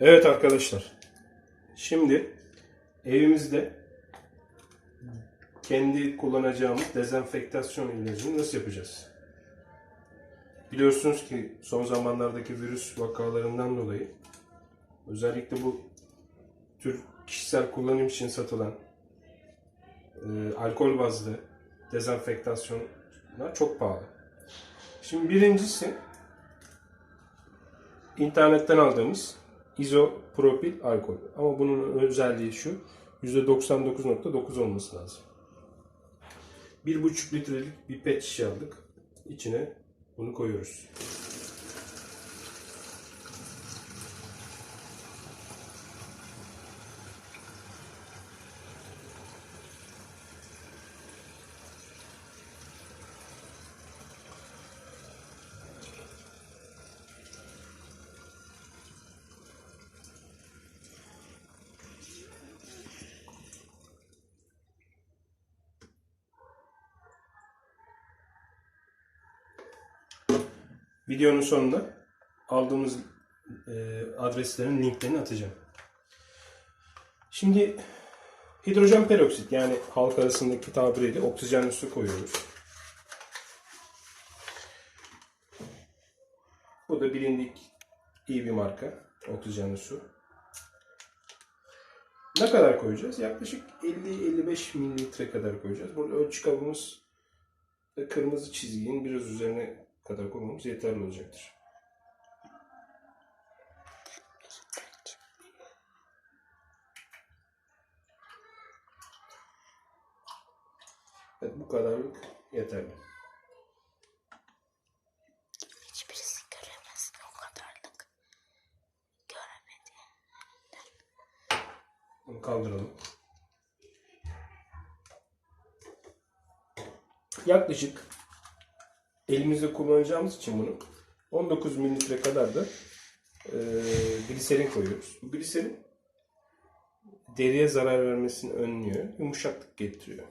Evet arkadaşlar. Şimdi evimizde kendi kullanacağımız dezenfektasyon ilacını nasıl yapacağız? Biliyorsunuz ki son zamanlardaki virüs vakalarından dolayı özellikle bu tür kişisel kullanım için satılan e, alkol bazlı dezenfektasyonlar çok pahalı. Şimdi birincisi internetten aldığımız izopropil alkol. Ama bunun özelliği şu. %99.9 olması lazım. 1,5 litrelik bir pet şişe aldık. İçine bunu koyuyoruz. Videonun sonunda aldığımız e, adreslerin linklerini atacağım. Şimdi hidrojen peroksit yani halk arasındaki tabiriyle oksijenli su koyuyoruz. Bu da bilindik iyi bir marka oksijenli su. Ne kadar koyacağız? Yaklaşık 50-55 mililitre kadar koyacağız. Burada ölçü kabımız kırmızı çizginin biraz üzerine kadar koymamız yeterli olacaktır. Evet, bu kadarlık yeterli. Hiçbirisi göremez o kadarlık. Göremedi. Bunu kaldıralım. Yaklaşık elimizde kullanacağımız için bunu 19 mililitre kadar da e, gliserin koyuyoruz. Bu gliserin deriye zarar vermesini önlüyor, yumuşaklık getiriyor.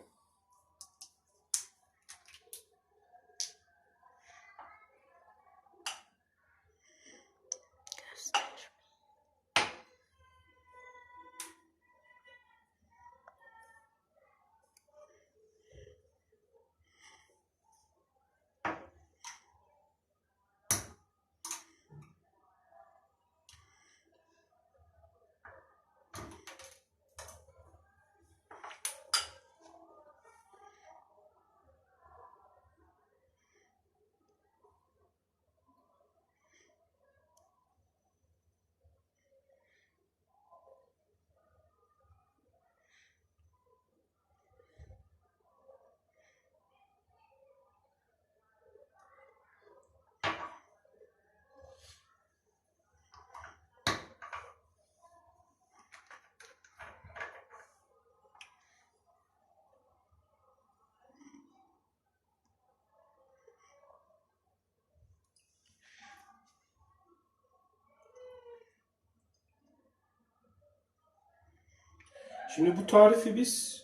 Şimdi bu tarifi biz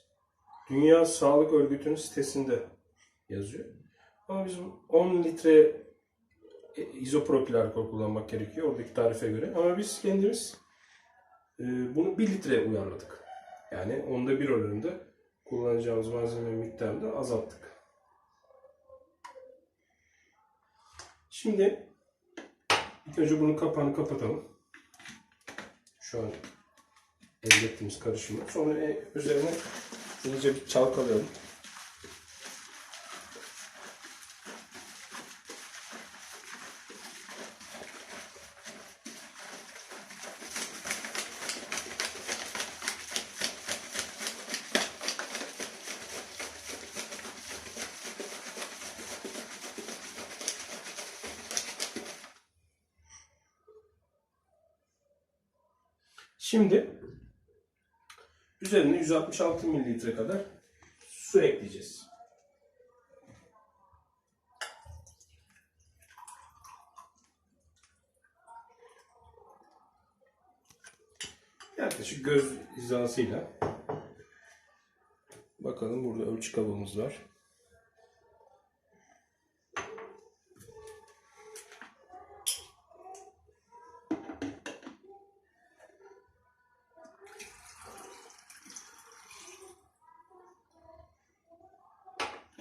Dünya Sağlık Örgütü'nün sitesinde yazıyor. Ama biz 10 litre e, izopropil alkol kullanmak gerekiyor oradaki tarife göre. Ama biz kendimiz e, bunu 1 litre uyarladık. Yani onda bir oranında kullanacağımız malzeme miktarını da azalttık. Şimdi ilk önce bunun kapağını kapatalım. Şu an elde ettiğimiz karışımı. Sonra e, üzerine iyice bir çalkalayalım. Şimdi üzerine 166 mililitre kadar su ekleyeceğiz. Yaklaşık göz hizasıyla bakalım burada ölçü kabımız var.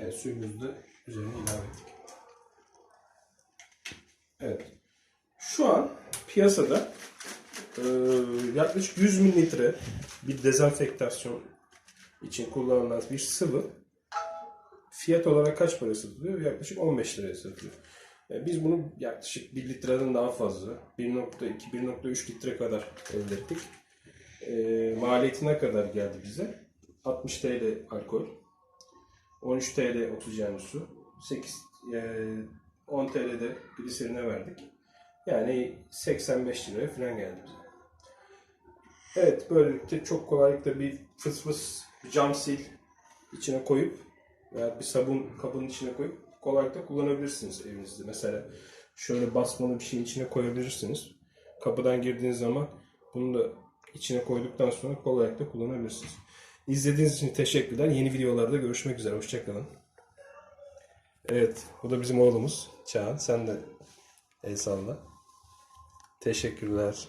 Evet, suyumuzu da üzerine ilave ettik. Evet. Şu an piyasada e, yaklaşık 100 mililitre bir dezenfektasyon için kullanılan bir sıvı fiyat olarak kaç para satılıyor? Yaklaşık 15 liraya satılıyor. E, Biz bunu yaklaşık 1 litreden daha fazla, 1.2-1.3 litre kadar elde ettik. E, maliyeti ne kadar geldi bize? 60 TL alkol, 13 TL oksijenli su, 8, e, 10 TL'de gliserine verdik. Yani 85 liraya falan geldi bize. Evet, böylelikle çok kolaylıkla bir fıs fıs cam sil içine koyup veya bir sabun kabının içine koyup kolaylıkla kullanabilirsiniz evinizde. Mesela şöyle basmalı bir şeyin içine koyabilirsiniz. Kapıdan girdiğiniz zaman bunu da içine koyduktan sonra kolaylıkla kullanabilirsiniz. İzlediğiniz için teşekkürler. Yeni videolarda görüşmek üzere. Hoşçakalın. Evet, bu da bizim oğlumuz Çağan. Sen de el salla. Teşekkürler.